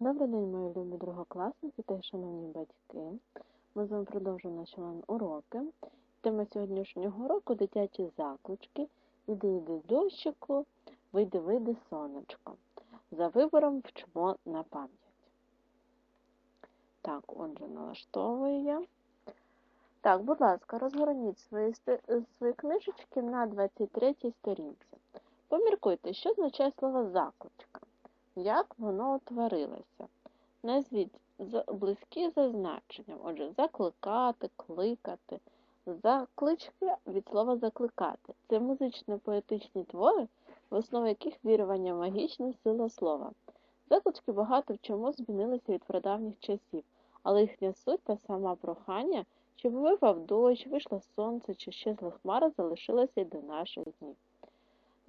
Добрий день, мої любі другокласники та шановні батьки. Ми з вами продовжуємо наші уроки. Тема сьогоднішнього уроку дитячі заклички. Іди, іди дощику, вийди, вийди сонечко. За вибором вчимо на пам'ять. Так, отже, налаштовую я. Так, будь ласка, розгорніть свої, свої книжечки на 23 сторінці. Поміркуйте, що означає слово закличка як воно утворилося. Назвіть близькі за значенням. Отже, закликати, кликати. Заклички від слова закликати. Це музично-поетичні твори, в основі яких вірування в магічну силу слова. Заклички багато в чому змінилися від прадавніх часів, але їхня суть та сама прохання, щоб випав дощ, вийшло сонце чи щезла хмара, залишилася й до наших днів.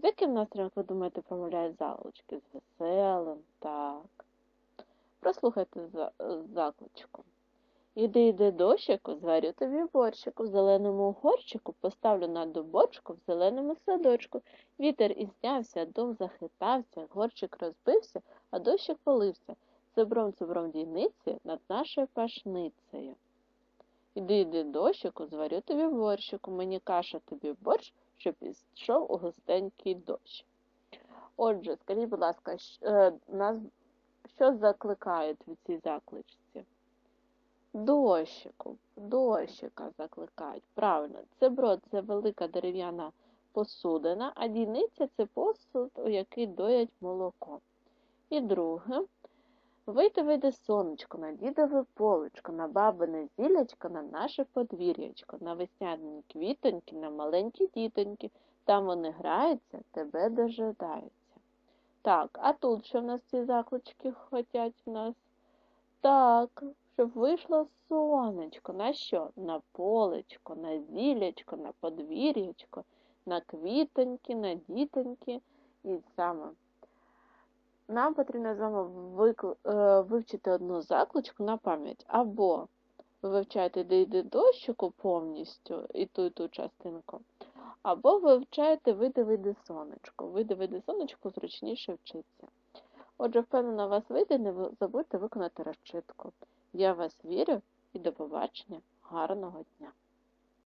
З яким настроєм, ви думаєте, промовляють залучки? З веселим, так. Прослухайте закличку. Іди, йди дощику, зварю тобі борщику, в зеленому горщику поставлю на дубочку в зеленому садочку. Вітер ізнявся, дом захитався, горщик розбився, а дощик полився. Цебром цебром дійниці над нашою пашницею. Іди, йди дощику, зварю тобі борщику, мені каша тобі борщ, що пішов у густенький дощ. Отже, скажіть, будь ласка, е, нас що закликають від цій закличці? Дощику, дощика закликають. Правильно, це брод це велика дерев'яна посудина, а дійниця це посуд, у який доять молоко. І друге, Вийти вийде сонечко, на дідове полечко, на бабине зілячко, на наше подвір'ячко, на весняні квітоньки, на маленькі дітоньки. Там вони граються, тебе дожидаються. Так, а тут що в нас ці заклички хотять в нас? Так, щоб вийшло сонечко. На що? На полечко, на зілячко, на подвір'ячко, на квітоньки, на дітоньки і саме. Нам потрібно з вами е, вивчити одну закличку на пам'ять. Або ви вивчаєте де йде дощику повністю і ту і ту частинку, або ви вивчаєте види види сонечко. Види види сонечко зручніше вчиться. Отже, впевнено, вас вийде, не забудьте виконати розчитку. Я вас вірю і до побачення. Гарного дня!